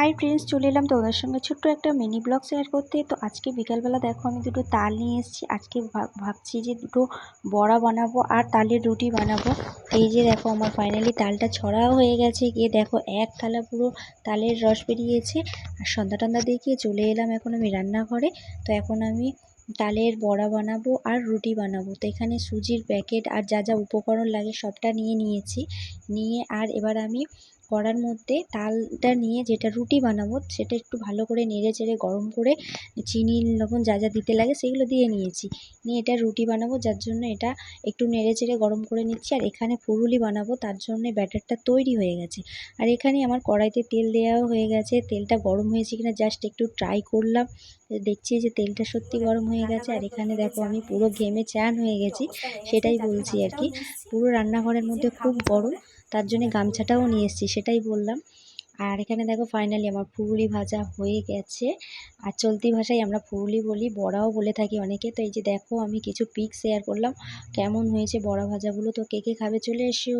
Hi friends চলে এলাম তোমাদের সঙ্গে ছোট্ট একটা মিনি ব্লগ শেয়ার করতে। তো আজকে বিকালবেলা দেখো, আমি দুটো তাল নিয়ে এসেছি। আজকে ভাব- ভাবছি যে দুটো বড়া বানাবো আর তালের রুটি বানাবো। এই যে দেখো, আমার ফাইনালি তালটা ছড়াও হয়ে গেছে। গিয়ে দেখো, এক থালা পুরো তালের রস বেরিয়েছে। আর সন্ধ্যা টন্ধা দেখিয়ে চলে এলাম এখন আমি রান্নাঘরে। তো এখন আমি তালের বড়া বানাবো আর রুটি বানাবো। তো এখানে সুজির প্যাকেট আর যা যা উপকরণ লাগে সবটা নিয়ে নিয়েছি। নিয়ে আর এবার আমি কড়ার মধ্যে তালটা নিয়ে যেটা রুটি বানাবো, সেটা একটু ভালো করে নেড়ে চেড়ে গরম করে চিনি, লবণ যা যা দিতে লাগে সেগুলো দিয়ে নিয়েছি। নিয়ে এটা রুটি বানাবো, যার জন্য এটা একটু নেড়ে চেড়ে গরম করে নিচ্ছি। আর এখানে ফুরুলি বানাবো, তার জন্য ব্যাটারটা তৈরি হয়ে গেছে। আর এখানে আমার কড়াইতে তেল দেওয়াও হয়ে গেছে। তেলটা গরম হয়েছে কিনা জাস্ট একটু ট্রাই করলাম। দেখছি যে তেলটা সত্যি গরম হয়ে গেছে। আর এখানে দেখো আমি পুরো ঘেমে চান হয়ে গেছি, সেটাই বলছি আর কি। পুরো রান্নাঘরের মধ্যে খুব গরম। তার জন্যে গামছাটাও নিয়ে এসেছি, সেটাই বললাম। আর এখানে দেখো ফাইনালি আমার ফুরুলি ভাজা হয়ে গেছে। আর চলতি ভাষায় আমরা ফুরুলি বলি, বড়াও বলে থাকি অনেকে। তো এই যে দেখো আমি কিছু পিক শেয়ার করলাম, কেমন হয়েছে বড়া ভাজাগুলো? তো কে কে খাবে চলে এসো।